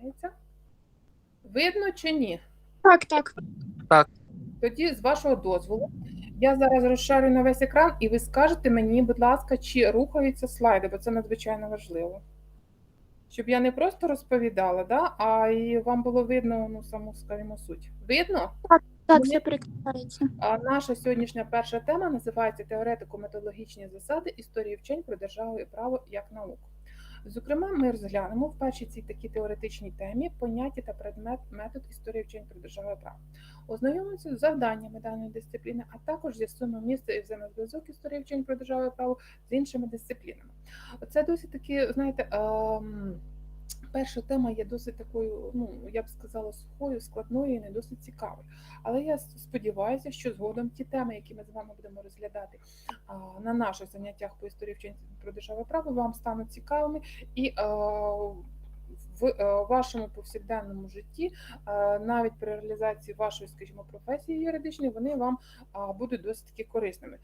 починається. Видно чи ні? Так, так. Тоді, з вашого дозволу, я зараз розшарю на весь екран, і ви скажете мені, будь ласка, чи рухаються слайди, бо це надзвичайно важливо. Щоб я не просто розповідала, да, а і вам було видно ну, саму, скажімо, суть. Видно? Так, все переключається. А наша сьогоднішня перша тема називається Теоретико-методологічні засади історії вчень про державу і право як науку. Зокрема, ми розглянемо в першій цій такій теоретичній темі поняття та предмет метод історії вчень про державу право. Ознайомимося з завданнями даної дисципліни, а також з'ясуємо місце і взаємозв'язок історії вчень про державу право з іншими дисциплінами. Це досить таки, знаєте, ем, перша тема є досить такою, ну я б сказала, сухою, складною і не досить цікавою. Але я сподіваюся, що згодом ті теми, які ми з вами будемо розглядати на наших заняттях по історії вчень про державне право, вам стануть цікавими і а, в е, вашому повсякденному житті, е, навіть при реалізації вашої, скажімо, професії юридичної, вони вам будуть досить таки корисними,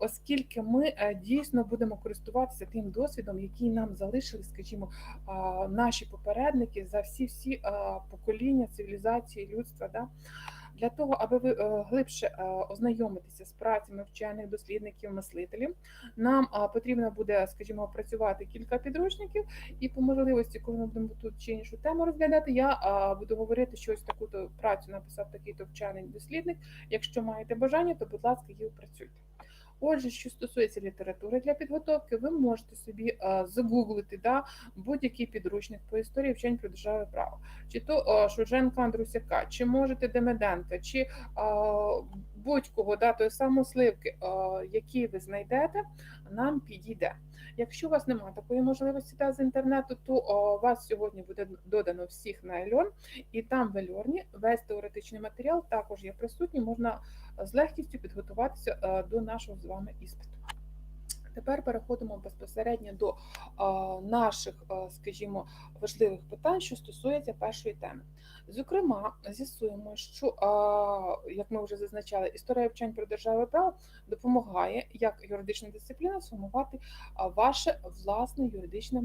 оскільки ми е, дійсно будемо користуватися тим досвідом, який нам залишили, скажімо, наші попередники за всі всі покоління цивілізації людства. Да? Для того, аби ви е, глибше е, ознайомитися з працями вчених дослідників, мислителів, нам потрібно буде, скажімо, опрацювати кілька підручників, і по можливості, коли ми будемо тут чи іншу тему розглядати, я буду говорити, що ось таку працю написав такий то вчений дослідник. Якщо маєте бажання, то будь ласка, її опрацюйте. Отже, що стосується літератури для підготовки, ви можете собі а, загуглити да, будь-який підручник по історії вчень про державне право, чи то а, Шульженка Андрусяка, чи можете Демеденка, чи а, будь-кого да, тої самої сливки, які ви знайдете, нам підійде. Якщо у вас немає такої можливості да, з інтернету, то о, вас сьогодні буде додано всіх на Ельон, і там в Ельорні весь теоретичний матеріал також є присутній, можна з легкістю підготуватися е, до нашого з вами іспиту. Тепер переходимо безпосередньо до наших, скажімо, важливих питань, що стосується першої теми. Зокрема, з'ясуємо, що, як ми вже зазначали, історія вчень про державне право допомагає як юридична дисципліна сформувати ваше власне юридичне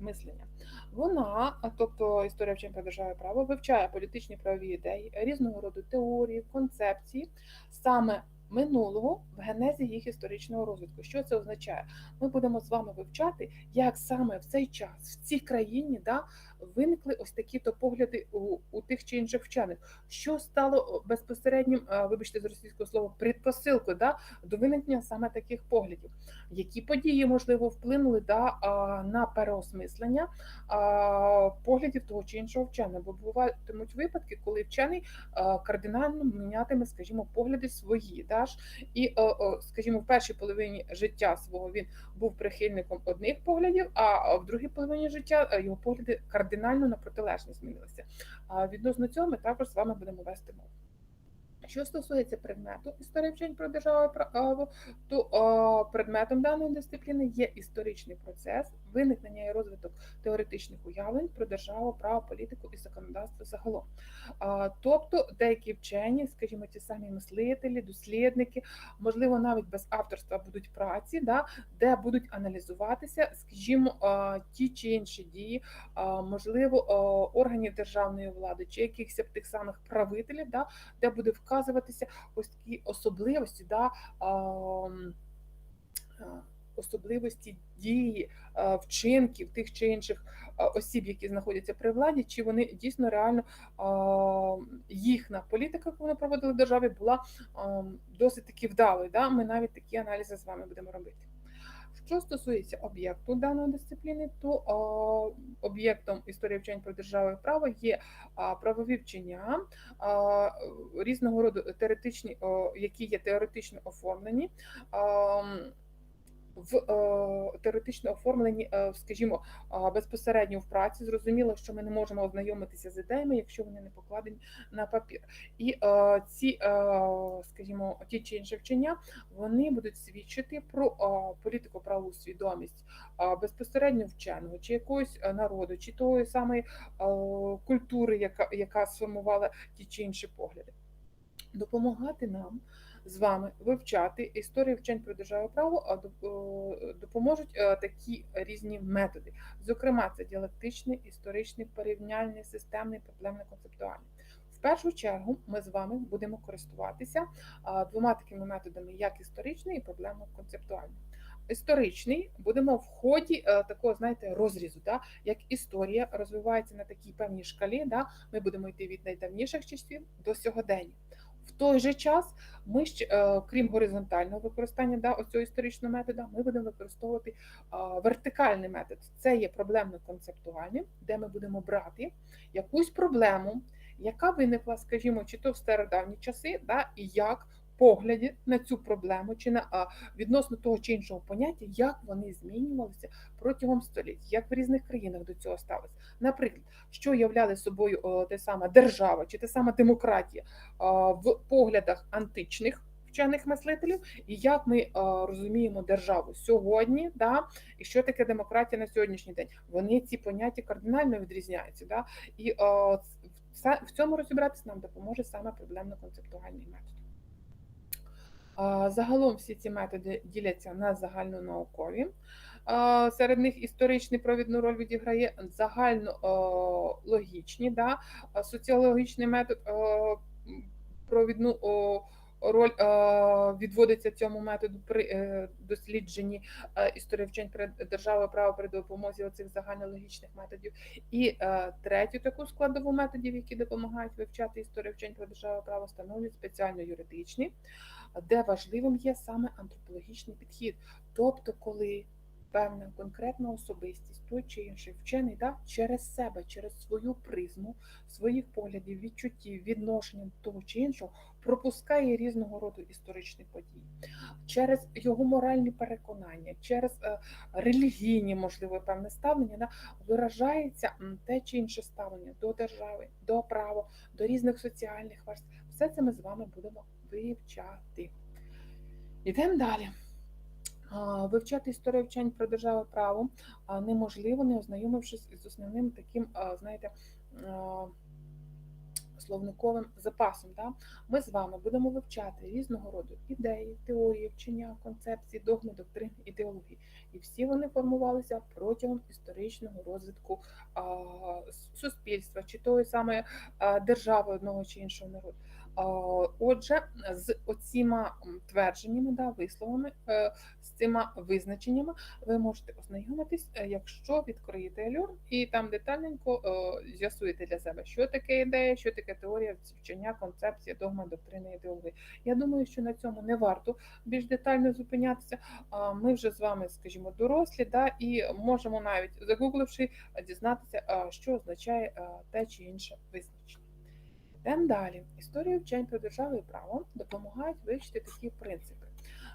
мислення. Вона, тобто історія вчень про державне право, вивчає політичні правові ідеї, різного роду теорії, концепції, саме минулого в генезі їх історичного розвитку. Що це означає? Ми будемо з вами вивчати, як саме в цей час в цій країні да, виникли ось такі то погляди у, тих чи інших вчених, що стало безпосереднім, вибачте з російського слова, предпосилкою да, до виникнення саме таких поглядів. Які події можливо вплинули да, на переосмислення поглядів того чи іншого вченого? Бо буватимуть випадки, коли вчений кардинально мінятиме, скажімо, погляди свої. Да, і, скажімо, в першій половині життя свого він був прихильником одних поглядів, а в другій половині життя е, його погляди кардинально на протилежні змінилися. Відносно цього ми також з вами будемо вести мову. Що стосується предмету історії вчень про державу право, то о, предметом даної дисципліни є історичний процес виникнення і розвиток теоретичних уявлень про державу, право, політику і законодавство загалом. Тобто деякі вчені, скажімо, ті самі мислителі, дослідники, можливо, навіть без авторства будуть праці, да, де будуть аналізуватися, скажімо, ті чи інші дії, можливо, органів державної влади чи якихось тих самих правителів, да, де буде вказуватися ось такі особливості, да, ам, а, особливості дії, вчинків тих чи інших осіб, які знаходяться при владі, чи вони дійсно реально а, їхня політика, яку вони проводили в державі, була досить таки вдалою. Да? Ми навіть такі аналізи з вами будемо робити. Що стосується об'єкту даної дисципліни, то об'єктом історії вчень про державу і право є правові вчення різного роду теоретичні, які є теоретично оформлені. В е, теоретично оформлені, е, скажімо, е, безпосередньо в праці. Зрозуміло, що ми не можемо ознайомитися з ідеями, якщо вони не покладені на папір. І ці, скажімо, ті чи інші вчення вони будуть свідчити про політику правову свідомість безпосередньо вченого, чи якогось народу, чи тої самої культури, яка, яка сформувала ті чи інші погляди. Допомагати нам з вами вивчати історію вчень про державу право, допоможуть е, такі різні методи. Зокрема, це діалектичний, історичний, порівняльний, системний, проблемно-концептуальний. В першу чергу ми з вами будемо користуватися двома такими методами, як історичний і проблемно-концептуальний. Історичний будемо в ході е, такого, знаєте, розрізу, да, як історія розвивається на такій певній шкалі, да, ми будемо йти від найдавніших часів до сьогодення. В той же час ми е, крім горизонтального використання да, оцього історичного методу, ми будемо використовувати вертикальний метод. Це є проблемно-концептуальний, де ми будемо брати якусь проблему, яка виникла, скажімо, чи то в стародавні часи, да, і як погляді на цю проблему, чи на відносно того чи іншого поняття, як вони змінювалися протягом століть, як в різних країнах до цього ставилися. Наприклад, що являли собою те саме держава чи те саме демократія в поглядах античних. Вчених мислителів, і як ми розуміємо державу сьогодні, да, і що таке демократія на сьогоднішній день. Вони ці поняття кардинально відрізняються. Да, і в цьому розібратися нам допоможе саме проблемно-концептуальний метод. Загалом всі ці методи діляться на загальнонаукові. Серед них історичний провідну роль відіграє загально логічні, да? соціологічний метод провідну роль е, відводиться цьому методу при е, дослідженні е, історії вчень при державу право при допомозі оцих загальнологічних методів. І третю таку складову методів, які допомагають вивчати історію вчень про державу право, становлять спеціально юридичні, де важливим є саме антропологічний підхід. Тобто, коли певна конкретна особистість, той чи інший вчений, да, через себе, через свою призму, своїх поглядів, відчуттів, відношення до того чи іншого, пропускає різного роду історичні події, через його моральні переконання, через е, релігійні, можливо, певне ставлення, да, виражається те чи інше ставлення до держави, до права, до різних соціальних верств. Все це ми з вами будемо вивчати. Йдемо далі. Вивчати історію вчень про державу право неможливо, не ознайомившись з основним таким, знаєте, словниковим запасом. Да? Ми з вами будемо вивчати різного роду ідеї, теорії, вчення, концепції, догми, доктрин, ідеології. І всі вони формувалися протягом історичного розвитку суспільства чи тої самої держави одного чи іншого народу. Отже, з оціма твердженнями, да, висловами, е, з цими визначеннями ви можете ознайомитись, е, якщо відкриєте Ельор і там детальненько е, з'ясуєте для себе, що таке ідея, що таке теорія вчення, концепція, догма, доктрина, ідеологія. Я думаю, що на цьому не варто більш детально зупинятися. Ми вже з вами, скажімо, дорослі, да, і можемо навіть загугливши дізнатися, що означає те чи інше визначення. Йдемо далі. Історія вчень про державу і право допомагають вивчити такі принципи.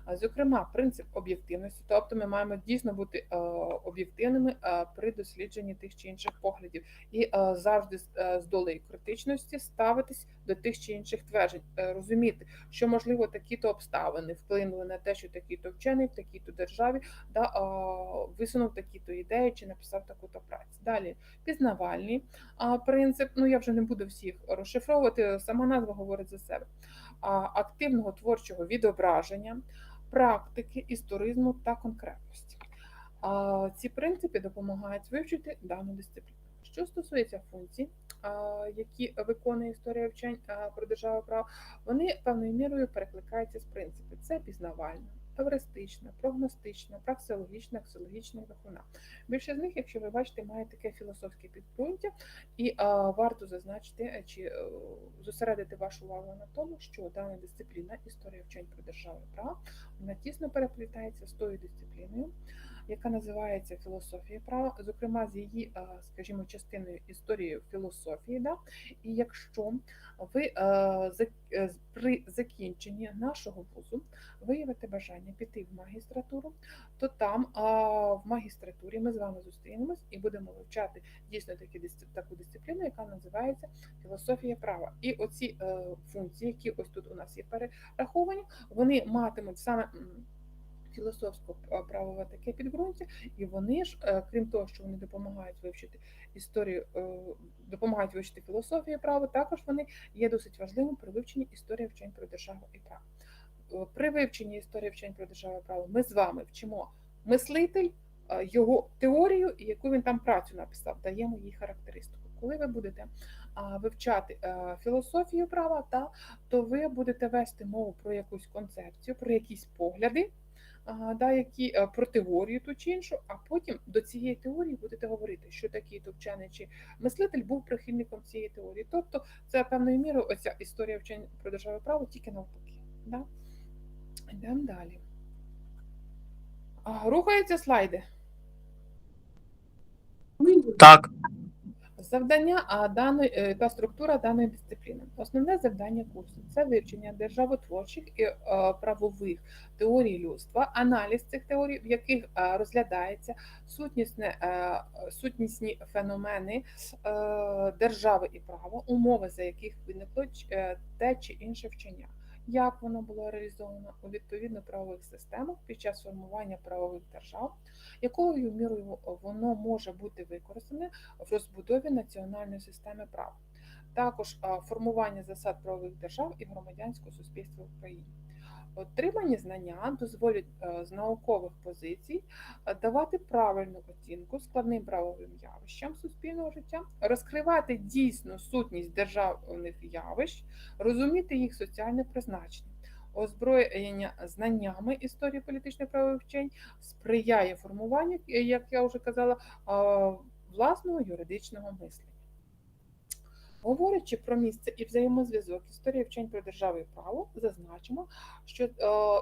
Зокрема, принцип об'єктивності, тобто ми маємо дійсно бути е, об'єктивними е, при дослідженні тих чи інших поглядів, і е, завжди з, долею критичності ставитись до тих чи інших тверджень, розуміти, що можливо такі-то обставини вплинули на те, що такий-то вчений в такій-то державі да, висунув такі-то ідеї чи написав таку-то працю. Далі пізнавальний принцип. Ну я вже не буду всіх розшифровувати. Сама назва говорить за себе. Активного творчого відображення, практики, історизму та конкретності. Ці принципи допомагають вивчити дану дисципліну. Що стосується функцій, які виконує історія вчень про державу права, вони певною мірою перекликаються з принципів. Це пізнавальна, евристична, прогностична, праксіологічна, аксіологічна виховна. Більше з них, якщо ви бачите, має таке філософське підґрунтя, і а, варто зазначити е, чи е, зосередити вашу увагу на тому, що дана дисципліна історія вчень про державу і права вона тісно переплітається з тою дисципліною, яка називається філософія права, зокрема з її, е, скажімо, частиною історії філософії. Да? І якщо ви е, е, при закінченні нашого вузу виявите бажання піти в магістратуру, то там в магістратурі ми з вами зустрінемось і будемо вивчати дійсно такі таку дисципліну, яка називається філософія права. І оці функції, які ось тут у нас є перераховані, вони матимуть саме. М, Філософсько-правове таке підґрунтя, і вони ж, е, крім того, що вони допомагають вивчити історію, е, допомагають вивчити філософію права, також вони є досить важливим при вивченні історії вчень про державу і право. при вивченні історії вчень про державне право ми з вами вчимо мислитель, е, його теорію і яку він там працю написав, даємо їй характеристику. Коли ви будете вивчати філософію права, та, то ви будете вести мову про якусь концепцію, про якісь погляди, да, які, е, про теорію ту чи іншу, а потім до цієї теорії будете говорити, що такий то вчений чи мислитель був прихильником цієї теорії. Тобто це певною мірою оця історія вчень про державне право тільки навпаки. Да? Йдемо далі. Рухаються слайди. Так. Завдання а, даної е, та структура даної дисципліни. Основне завдання курсу це вивчення державотворчих і е, правових теорій людства, аналіз цих теорій, в яких е, розглядається сутнісне, сутнісні феномени держави і права, умови, за яких виникло те чи інше вчення. Як воно було реалізовано у відповідно правових системах під час формування правових держав, якою мірою воно може бути використане в розбудові національної системи прав, також формування засад правових держав і громадянського суспільства в Україні. Отримані знання дозволять е, з наукових позицій е, давати правильну оцінку складним правовим явищам суспільного життя, розкривати дійсну сутність державних явищ, розуміти їх соціальне призначення. Озброєння знаннями історії політичних правових вчень сприяє формуванню, е, як я вже казала, власного юридичного мислення. Говорячи про місце і взаємозв'язок історії вчень про державу і право, зазначимо, що е,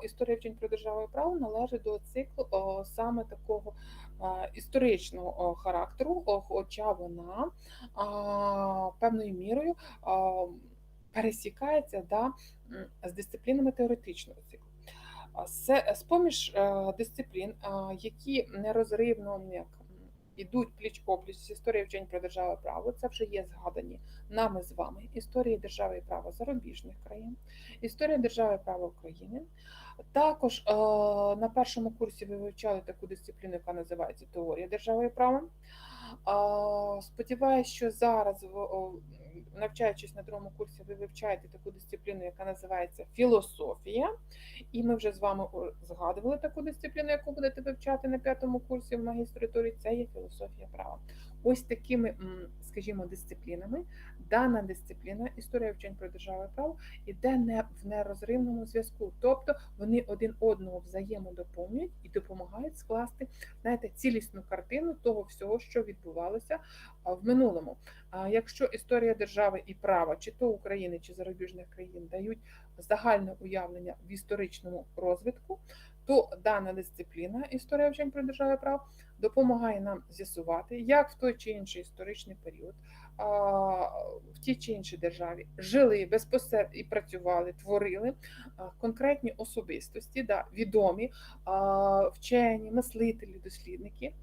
історія вчень про державу і право належить до циклу е, саме такого е, історичного характеру, хоча вона певною мірою пересікається да, з дисциплінами теоретичного циклу. Це з-поміж е, дисциплін, які нерозривно як ідуть пліч опліч з історією вчень про державу і право. Це вже є згадані нами з вами історії держави і права зарубіжних країн, історія держави і права України. Також е, на першому курсі ви вивчали таку дисципліну, яка називається теорія держави і права. Е, Сподіваюсь, що зараз, в- навчаючись на другому курсі, ви вивчаєте таку дисципліну, яка називається філософія. І ми вже з вами згадували таку дисципліну, яку будете вивчати на п'ятому курсі в магістратурі. Це є філософія права. Ось такими, скажімо, дисциплінами дана дисципліна історія вчень про державу і право іде не в нерозривному зв'язку, тобто вони один одного взаємодоповнюють і допомагають скласти знаєте, цілісну картину того всього, що відбувалося в минулому. А якщо історія держави і права, чи то України, чи зарубіжних країн дають загальне уявлення в історичному розвитку, то дана дисципліна історія вчень про державу і право допомагає нам з'ясувати, як в той чи інший історичний період в тій чи іншій державі жили безпосередньо і працювали, творили конкретні особистості, да, відомі вчені, мислителі, дослідники,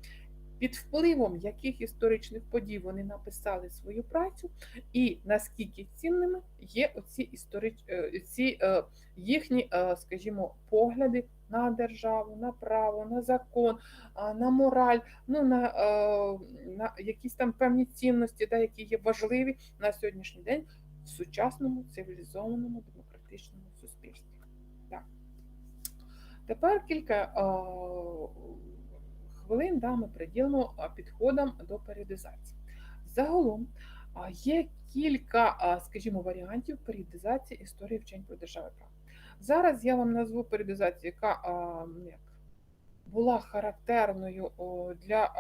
під впливом яких історичних подій вони написали свою працю, і наскільки цінними є оці історич... е, ці, е, їхні, е, скажімо, погляди на державу, на право, на закон, на мораль, ну на, е, на якісь там певні цінності, да, які є важливі на сьогоднішній день в сучасному цивілізованому демократичному суспільстві. Так. Тепер кілька е, хвилин да, ми приділимо підходам до періодизації. Загалом є кілька, скажімо, варіантів періодизації історії вчень про державу і право. Зараз я вам назву періодизацію, яка була характерною для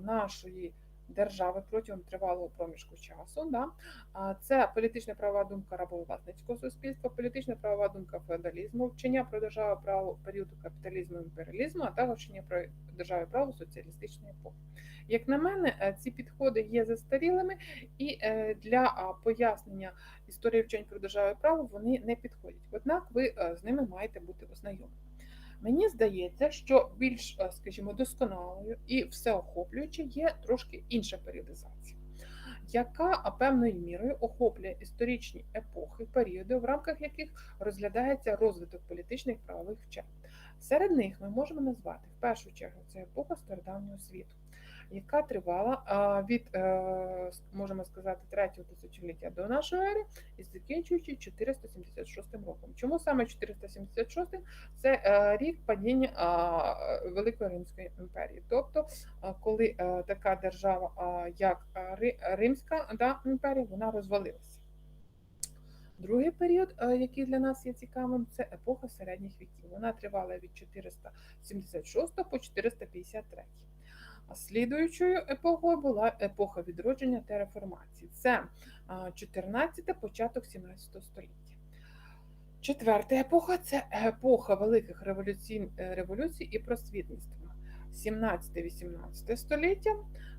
нашої держави протягом тривалого проміжку часу. Да? Це політична правова думка рабовласницького суспільства, політична правова думка феодалізму, вчення про державу право періоду капіталізму і імперіалізму, а також вчення про державу право соціалістичної епохи. Як на мене, е, ці підходи є застарілими, і е, для пояснення історії вчень про державу право вони не підходять. Однак ви е, з ними маєте бути ознайомлені. Мені здається, що більш, е, скажімо, досконалою і всеохоплюючою є трошки інша періодизація, яка певною мірою охоплює історичні епохи, періоди, в рамках яких розглядається розвиток політичних правових вчень. Серед них ми можемо назвати в першу чергу це епоха стародавнього світу. Яка тривала від, е, можемо сказати, третього тисячоліття до нашої ери і закінчуючи 476 роком. Чому саме 476? Це е, рік падіння Великої Римської імперії. Тобто, коли е, така держава, як Римська да, імперія, вона розвалилася. Другий період, який для нас є цікавим, це епоха середніх віків. Вона тривала від 476 по 453. А слідуючою епохою була епоха відродження та реформації. Це 14 початок 17 століття. Четверта епоха це епоха великих революцій, і просвітництва. 17-18 століття.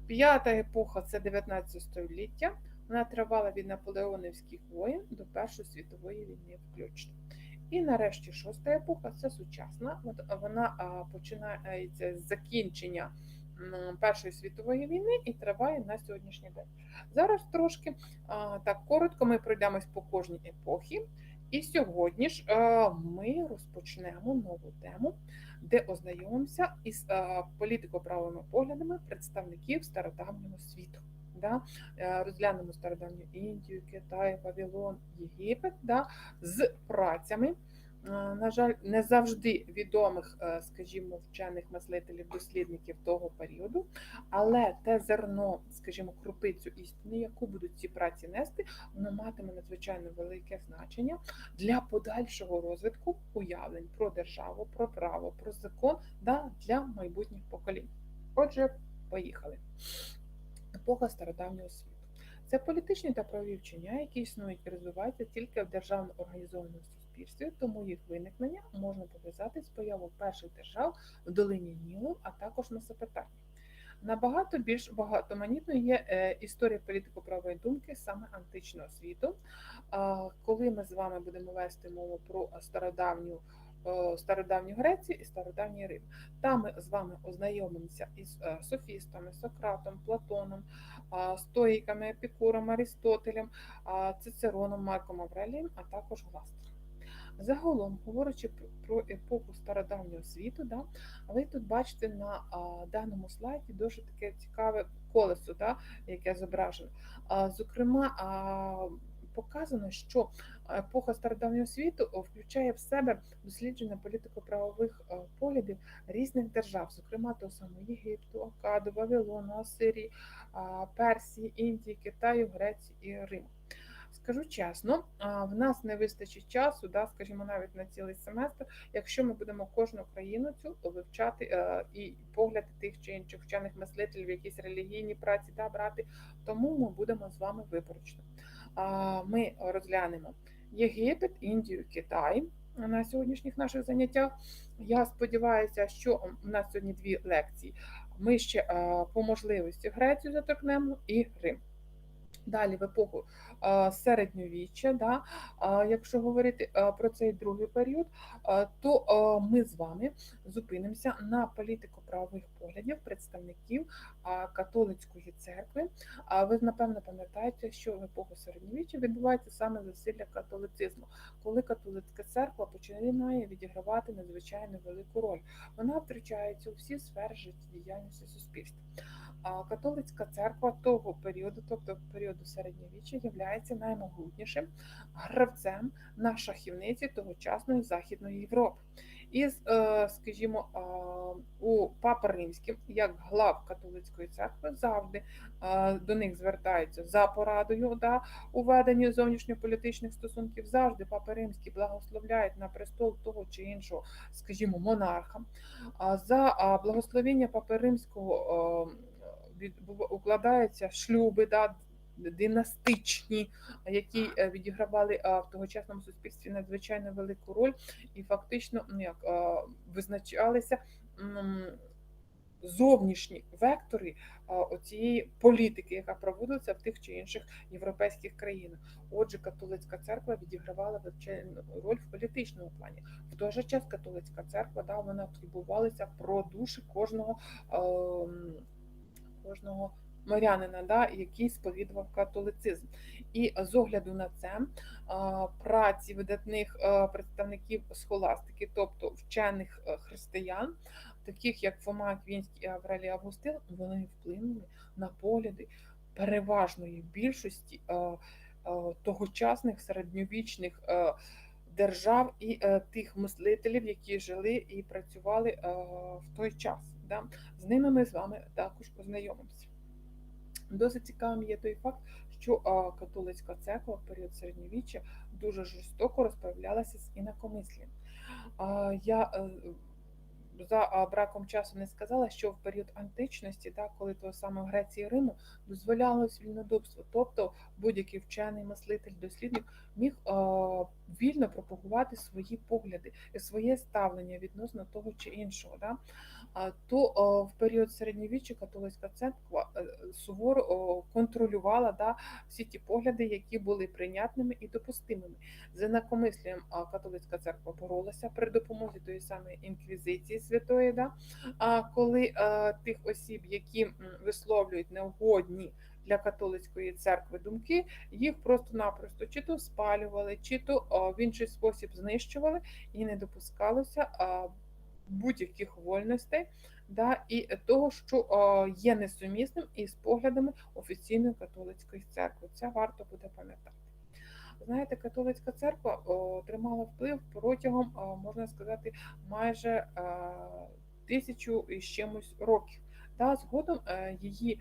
П'ята епоха це 19 століття. Вона тривала від наполеонівських воєн до Першої світової війни включно. І нарешті шоста епоха це сучасна. Вона починається з закінчення Першої світової війни і триває на сьогоднішній день. Зараз трошки так коротко ми пройдемось по кожній епохі. І сьогодні ж е, ми розпочнемо нову тему, де ознайомимося із е, політико-правовими поглядами представників стародавнього світу. Да? Е, Розглянемо стародавню Індію, Китай, Вавилон, Єгипет да? з працями. Е, На жаль, не завжди відомих, е, скажімо, вчених мислителів, дослідників того періоду, але те зерно, скажімо, крупицю істини, яку будуть ці праці нести, воно матиме надзвичайно велике значення для подальшого розвитку уявлень про державу, про право, про закон да, для майбутніх поколінь. Отже, поїхали. Епоха стародавнього світу. Це політичні та правові вчення, які існують і розвиваються тільки в державно організованому суспільстві, тому їх виникнення можна пов'язати з появою перших держав в долині Нілу, а також Месопотамії. Набагато більш багатоманітною є е, історія політико-правової думки саме античного світу. Коли ми з вами будемо вести мову про стародавню, е, стародавню Грецію і стародавній Рим, там ми з вами ознайомимося із е, софістами, Сократом, Платоном, стоїками, Епікуром, Арістотелем, Цицероном, Марком Аврелієм, а також Гластером. Загалом, говорячи про- епоху стародавнього світу, да, ви тут бачите на а, даному слайді дуже таке цікаве колесо, да, яке зображено. А, зокрема, а, показано, що епоха стародавнього світу включає в себе дослідження політико-правових поглядів різних держав, зокрема того самого Єгипту, Акаду, Вавилону, Асирії, Персії, Індії, Китаю, Греції і Риму. Скажу чесно, в нас не вистачить часу, да, скажімо, навіть на цілий семестр, якщо ми будемо кожну країну цю вивчати е, і погляди тих чи інших вчених мислителів, якісь релігійні праці да, брати, тому ми будемо з вами виборочно. Ми розглянемо Єгипет, Індію, Китай на сьогоднішніх наших заняттях. Я сподіваюся, що у нас сьогодні дві лекції. Ми ще е, по можливості Грецію заторкнемо і Рим. Далі в епоху середньовіччя, да, якщо говорити про цей другий період, то ми з вами зупинимося на політико-правових поглядів представників католицької церкви. Ви напевно пам'ятаєте, що в епоху середньовіччя відбувається саме засилля католицизму, коли католицька церква починає відігравати надзвичайно велику роль. Вона втручається у всі сфери життєдіяльності суспільства. Католицька церква того періоду, тобто періоду середньовіччя, є наймогутнішим гравцем на шахівниці тогочасної Західної Європи. І, е, скажімо, у Папа Римським, як глав католицької церкви, завжди до них звертаються за порадою да, у веденні зовнішньополітичних стосунків. Завжди Папа Римський благословляють на престол того чи іншого, скажімо, монарха. За а, благословення Папи Римського укладаються шлюби, да, династичні, які е, відігравали е, в тогочасному суспільстві надзвичайно велику роль і фактично ну, як, е, визначалися зовнішні вектори е, оцієї політики, яка проводиться в тих чи інших європейських країнах. Отже, католицька церква відігравала величезну роль в політичному плані. В той же час католицька церква да, вона турбувалася про душі кожного. ем, кожного морянина, да, який сповідував католицизм. І з огляду на це праці видатних представників схоластики, тобто вчених християн, таких як Фома Аквінський і Аврелій Августин, вони вплинули на погляди переважної більшості е, е, тогочасних середньовічних е, держав і е, тих мислителів, які жили і працювали е, в той час. Да? З ними ми з вами також познайомимося. Досить цікавим є той факт, що католицька церква в період середньовіччя дуже жорстоко розправлялася з інакомислям. Я е, за браком часу не сказала, що в період античності, да, коли того саме в Греції і Риму дозволялось вільнодумство, тобто будь-який вчений мислитель, дослідник міг вільно пропагувати свої погляди своє ставлення відносно того чи іншого. Да? То в період середньовіччя католицька церква е, суворо контролювала да, всі ті погляди, які були прийнятними і допустимими. З інакомислям католицька церква боролася при допомозі тої самої інквізиції святої, да, коли тих осіб, які висловлюють неугодні для католицької церкви думки, їх просто-напросто чи то спалювали, чи то в інший спосіб знищували, і не допускалося будь-яких вольностей да, і того, що є несумісним із поглядами офіційної католицької церкви. Це варто буде пам'ятати. Знаєте, католицька церква тримала вплив протягом, можна сказати, майже е, тисячу і чимось років. Та згодом е, її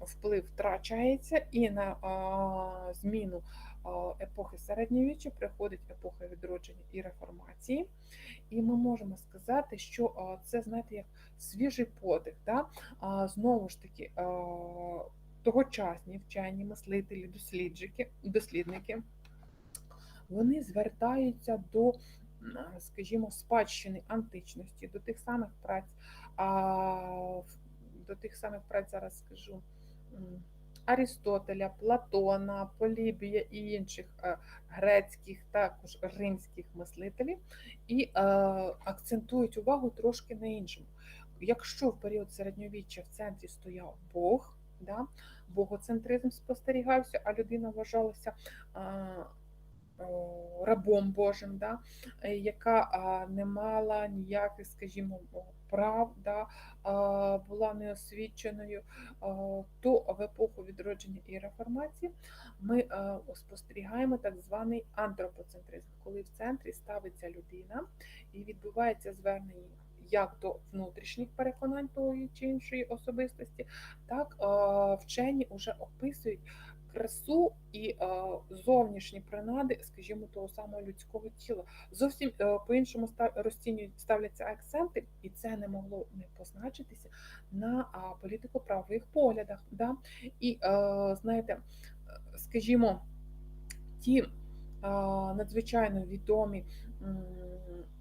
вплив втрачається, і на зміну епохи середньовіччя приходить епоха відродження і реформації. І ми можемо сказати, що це, знаєте, як свіжий подих. Да? Знову ж таки, тогочасні вчені, мислителі, дослідники, вони звертаються до, скажімо, спадщини античності, до тих самих праць, до тих самих праць зараз скажу. М, Арістотеля, Платона, Полібія і інших е, грецьких, також римських мислителів, і е, акцентують увагу трошки на іншому. Якщо в період середньовіччя в центрі стояв Бог, да, богоцентризм спостерігався, а людина вважалася е, рабом Божим, да, е, яка не мала ніяких, скажімо, прав, да, була неосвіченою, то в епоху відродження і реформації. Ми спостерігаємо так званий антропоцентризм, коли в центрі ставиться людина і відбувається звернення як до внутрішніх переконань тої чи іншої особистості, так вчені вже описують красу і е, зовнішні принади, скажімо, того самого людського тіла. Зовсім е, по-іншому став, розцінюють, ставляться акценти, і це не могло не позначитися на політико-правових поглядах. Да? І е, знаєте, скажімо, ті надзвичайно відомі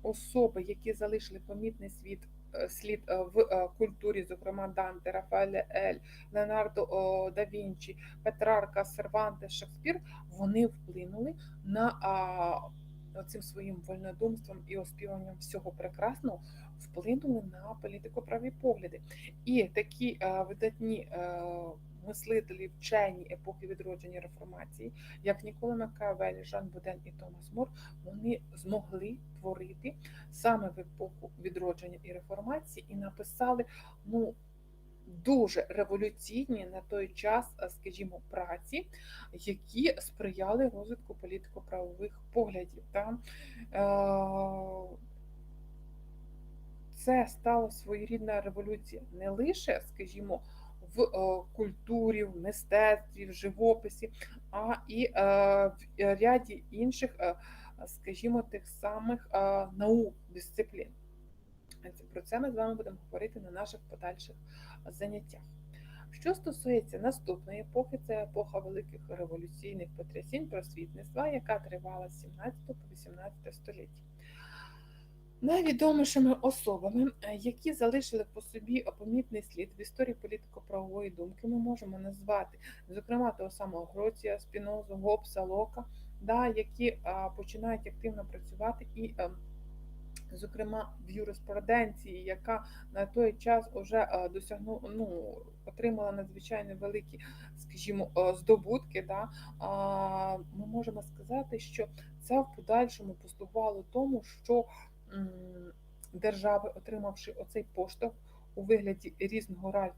особи, які залишили помітний світ. Е, Слід е, в е, культурі, зокрема Данте, Рафаель Ель, Леонардо да Вінчі, Петрарка, Серванте, Шекспір, вони вплинули на цим своїм вольнодумством і оспіванням всього прекрасного, вплинули на політико-праві погляди. І такі видатні мислителі, вчені епохи відродження реформації, як Нікола Макавель, Жан Буден і Томас Мор, вони змогли творити саме в епоху відродження і реформації і написали ну дуже революційні на той час, скажімо, праці, які сприяли розвитку політико-правових поглядів. Та, е, це стала своєрідна революція не лише, скажімо, в е, культурі, в мистецтві, в живописі, а і е, в ряді інших, е, скажімо, тих самих е, наук, дисциплін. Про це ми з вами будемо говорити на наших подальших заняттях. Що стосується наступної епохи, це епоха великих революційних потрясінь просвітництва, яка тривала з 17 по 18 століття. Найвідомішими особами, е, які залишили по собі помітний слід в історії політико-правової думки, ми можемо назвати, зокрема, того самого Гроція, Спінозу, Гоббса, Лока, да, які починають активно працювати і а, зокрема в юриспруденції, яка на той час вже досягнула, ну, отримала надзвичайно великі, скажімо, здобутки. Да, ми можемо сказати, що це в подальшому послугувало тому, що держави, отримавши оцей поштовх у вигляді різного е,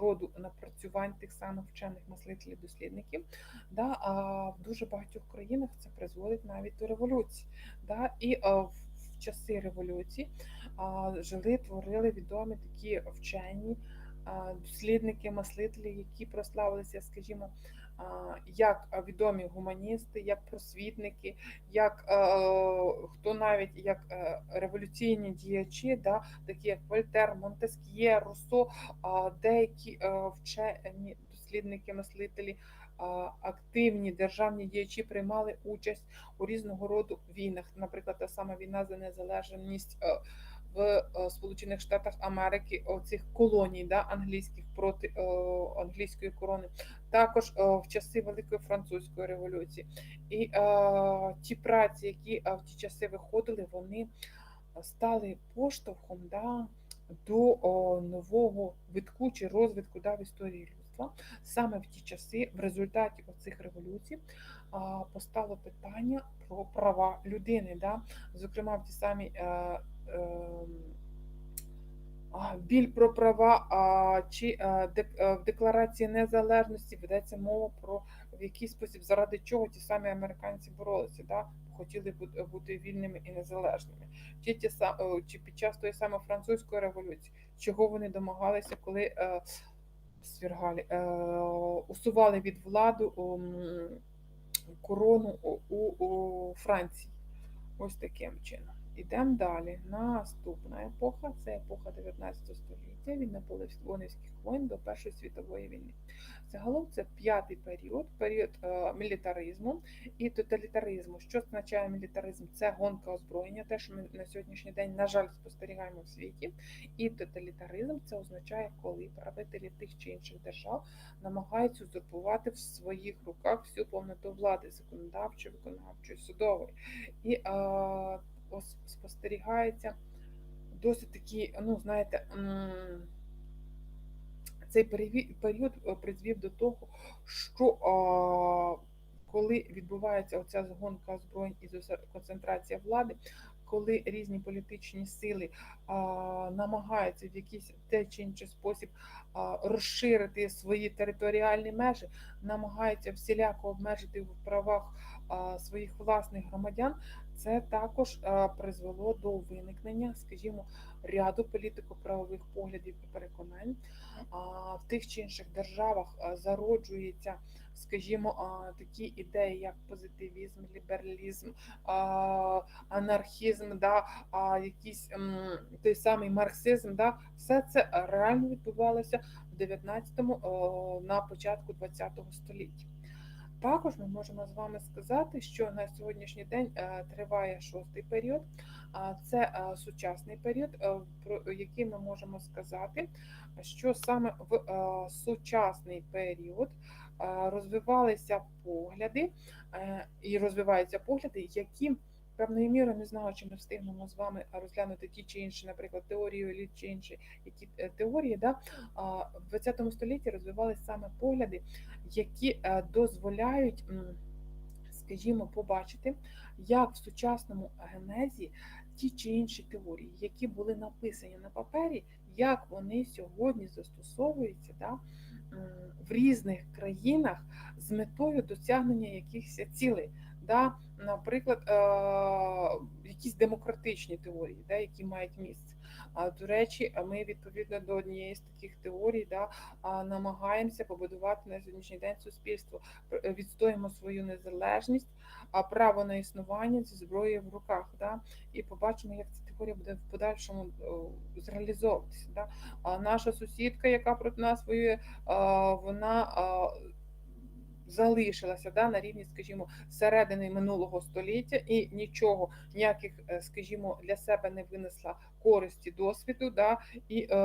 роду напрацювань тих самих вчених мислителів дослідників, да, а в дуже багатьох країнах це призводить навіть до революції. Да, і в, в часи революції жили, творили відомі такі вчені дослідники, мислителі, які прославилися, скажімо, як відомі гуманісти, як просвітники, як хто навіть як е, революційні діячі, да, такі як Вольтер, Монтеск'є, Руссо, деякі е, вчені дослідники, мислителі, активні державні діячі приймали участь у різного роду війнах. Наприклад, та сама війна за незалежність е, в е, Сполучених Штатах Америки, оцих колоній да, англійських проти е, англійської корони, також е, в часи Великої Французької революції. І е, ті праці, які е, в ті часи виходили, вони стали поштовхом да, до о, нового витку чи розвитку да, в історії людства. Саме в ті часи, в результаті оцих революцій, а, постало питання про права людини. Да? Зокрема, в ті самі а, біль про права а, чи е, е, в декларації незалежності ведеться мова про в який спосіб, заради чого ті самі американці боролися, да? хотіли бути вільними і незалежними. Чи, ті, е, чи під час тої самої французької революції, чого вони домагалися, коли свергали, усували від влади м, корону у Франції. Ось таким чином. Ідемо далі. Наступна епоха це епоха 19 століття від наполеонівських воєн до Першої світової війни. Загалом це п'ятий період, період е, мілітаризму і тоталітаризму. Що означає мілітаризм? Це гонка озброєння, те, що ми на сьогоднішній день, на жаль, спостерігаємо в світі. І тоталітаризм це означає, коли правителі тих чи інших держав намагаються узурпувати в своїх руках всю повноту влади законодавчої, виконавчої, судової. І е, ось спостерігається. Досить такий, ну знаєте, цей період е, призвів до того, що коли відбувається оця згонка озброєнь і концентрація влади, коли різні політичні сили а, намагаються в якийсь те чи інший спосіб а, розширити свої територіальні межі, намагаються всіляко обмежити в правах а, своїх власних громадян, це також призвело до виникнення, скажімо, ряду політико-правових поглядів і переконань. В тих чи інших державах зароджується, скажімо, такі ідеї, як позитивізм, лібералізм, анархізм, да, якийсь той самий марксизм. Да, все це реально відбувалося в 19-му на початку 20-го століття. Також ми можемо з вами сказати, що на сьогоднішній день е, триває шостий період, а це е, сучасний період, е, про який ми можемо сказати, що саме в сучасний період розвивалися погляди і розвиваються погляди, які певною мірою не знаю, чи ми встигнемо з вами розглянути ті чи інші, наприклад, теорії еліт чи інші які теорії, да, в 20 столітті розвивалися саме погляди, які е, дозволяють, скажімо, побачити, як в сучасному генезі ті чи інші теорії, які були написані на папері, як вони сьогодні застосовуються да, в різних країнах з метою досягнення якихось цілей. Да, наприклад, е, якісь демократичні теорії, да, які мають місце. До речі, ми відповідно до однієї з таких теорій да, намагаємося побудувати на сьогоднішній день суспільство, Пр- відстоїмо свою незалежність, а право на існування зі зброєю в руках. Да, і побачимо, як ця теорія буде в подальшому зреалізовуватися. Да. А наша сусідка, яка проти нас воює, вона. Залишилася да, на рівні, скажімо, середини минулого століття і нічого, ніяких, е, скажімо, для себе не винесла користі досвіду, да, і е,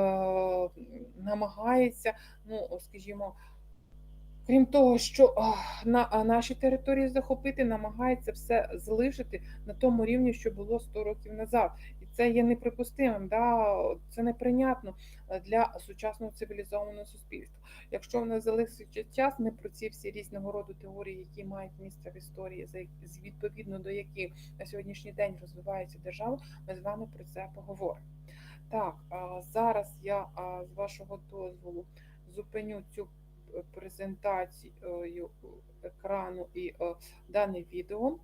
намагається, ну, скажімо, крім того, що на нашій території захопити, намагається все залишити на тому рівні, що було 100 років назад. Це є неприпустимим, да? це неприйнятно для сучасного цивілізованого суспільства. Якщо в нас залишиться час, ми про ці всі різного роду теорії, які мають місце в історії, відповідно до яких на сьогоднішній день розвивається держава, ми з вами про це поговоримо. Так, зараз я з вашого дозволу зупиню цю е, презентацію е, екрану і е, дане відео.